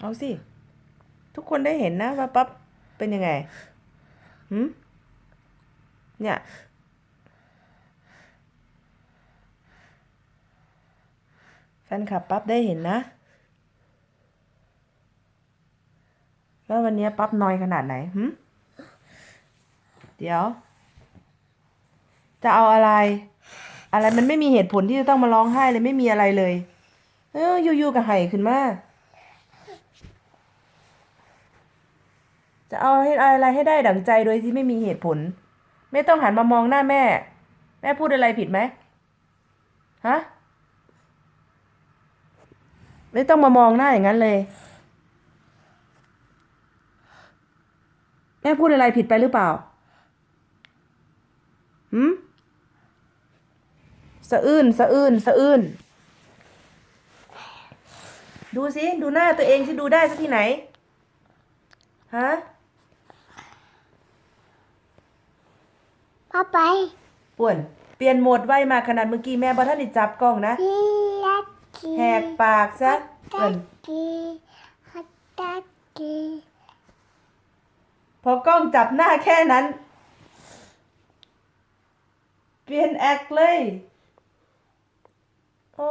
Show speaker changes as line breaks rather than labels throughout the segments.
เอาสิ ทุกคนได้เห็นนะว่าปั๊บเป็นยังไงหืมเนี่ยแฟนคลับปั๊บได้เห็นนะ แล้ววันนี้ปั๊บนอยขนาดไหนหืมเดี๋ยว จะเอาอะไร อะไรมันไม่มีเหตุผลที่จะต้องมาร้องไห้เลยไม่มีอะไรเลย เอออยู่ๆกับไห่ขึ้นมา จะเอาให้อะไรให้ได้ดั่งใจโดยที่ไม่มีเหตุผล ไม่ต้องหันมามองหน้าแม่ แม่พูดอะไรผิดไหมฮะไม่ต้องมามองหน้าอย่างนั้นเลย แม่พูดอะไรผิดไปหรือเปล่าหืมสะอื้นสะอื้นสะอื้นดูสิ ดูหน้าตัวเองสิ ดูได้สักที่ไหน ฮะ
พ่อไป
ป่วน เปลี่ยนโหมดไวมากขนาดเมื่อกี้แม่บอท่านได้จับกล้องนะ
พี่ลักกี้
แหกปากซะเป่วน
กี้ฮัตตากี้
พอกล้องจับหน้าแค่นั้น เปลี่ยนแอคเลย โอ้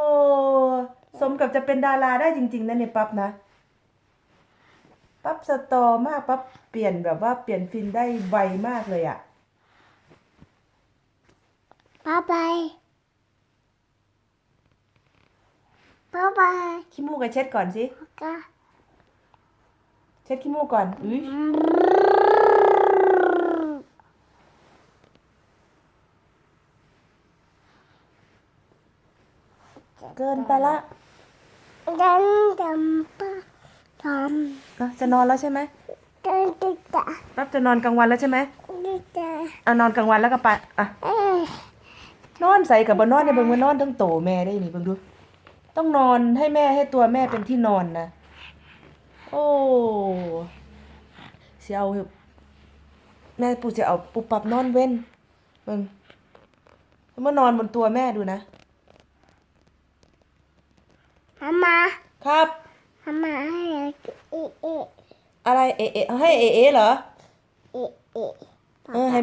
สมกับจะเป็นดาราได้จริง ๆนะเนี่ยปั๊บนะปั๊บสตอมากปั๊บเปลี่ยนแบบว่าเปลี่ยนฟินได้ไวมากเลยอะ
พ่อไปพ่อไป
ขี้มูกกับเช็ดก่อนสิ
ก็
เช็ดขี้มูกก่อน อุ้ยเกินไปละ
ดันดำปะท
อะจะนอนแล้วใช่ไหมำ
ดันติดตา
ปั๊บจะนอนกลางวันแล้วใช่ไหม
ติดตา
อะนอนกลางวันแล้วก็ไป อะ
เอ้ย
นอนใส่กับบนนอนในยเบิ่งว่านอนทั้งโตแม่ได้นี่เบิ่งดู ต้องนอนให้แม่ให้ตัวแม่เป็นที่นอนนะ โอ้เสียเอาแม่ปู่จะเอาปุบปับนอนเว้นเบิ่งแล้วมานอนบนตัวแม่ดูนะ
มามา
ครับ
มามาให้เอะเอะ
อะไรเอะเอะเอาให้เอะเอะเหรอ
เอะเอะ
เออให้